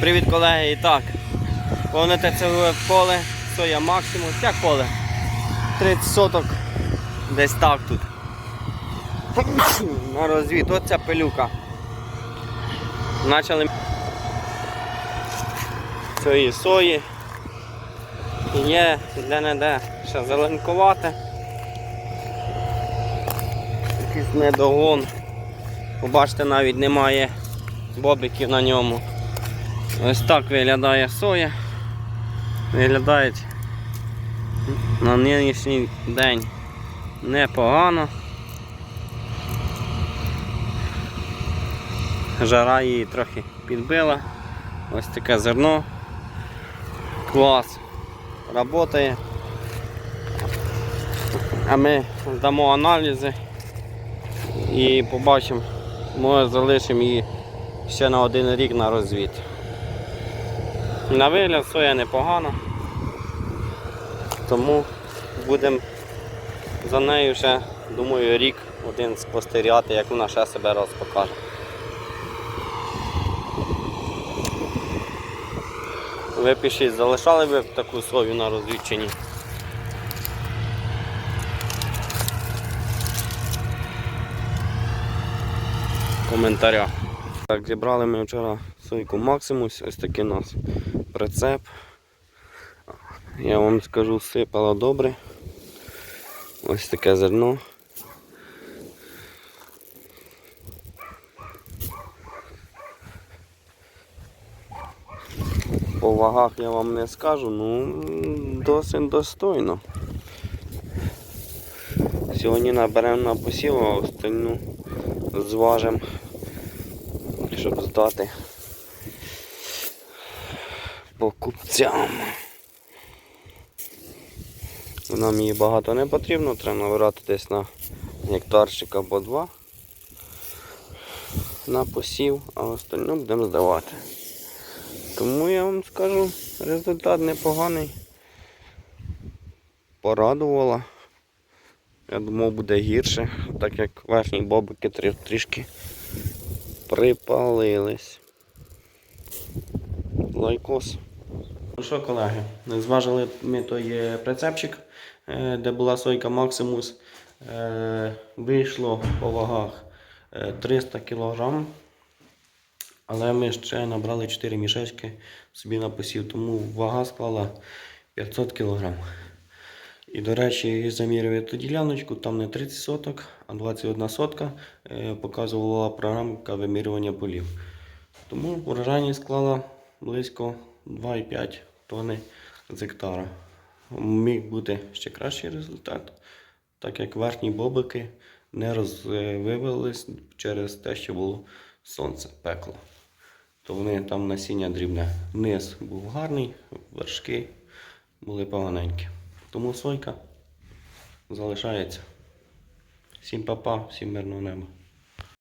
Привіт, колеги! І так, повне ТЦВ поле, соя максимум, як поле. 30 соток, десь так тут. На розвід, оця пилюка. Почали цієї сої. Є де-не-де ще зеленкувате. Якийсь недогон. Побачите, навіть немає бобиків на ньому. Ось так виглядає соя. Виглядає на нинішній день непогано. Жара її трохи підбила. Ось таке зерно. Клас. Работає. А ми здамо аналізи і побачимо, може залишимо її ще на один рік на розвід. На вигляд соя непогана, тому будемо за нею ще, думаю, рік один спостерігати, як вона ще себе розпокаже. Ви пишіть, залишали ви таку сою на розвід чи ні? В коментарях. Так, зібрали ми вчора сойку Максимус, ось такий у нас прицеп. Я вам скажу, сипало добре. Ось таке зерно. По вагах я вам не скажу, ну досить достойно. Сьогодні наберемо на посів, а остальну зважимо щоб здати покупцям. Нам її багато не потрібно, треба набирати десь на гектарчик або два на посів, а остальну будемо здавати. Тому я вам скажу, результат непоганий. Порадувала. Я думав буде гірше, так як верхні бобики трішки припалились. Лайкос. Ну що, колеги, зважили ми той е, прицепчик, е, де була сойка Максимус. Е, Вийшло по вагах е, 300 кг. Але ми ще набрали 4 мішечки собі на посів, тому вага склала 500 кг. І, до речі, замірював ту діляночку, там не 30 соток, а 21 сотка е, показувала програмка вимірювання полів. Тому урожайність склала близько 2,5 тонни з гектара. Міг бути ще кращий результат, так як верхні бобики не розвивались через те, що було сонце, пекло. То вони там насіння дрібне. Низ був гарний, вершки були поганенькі. Тому сойка залишається. Всім папа, всім мирного неба.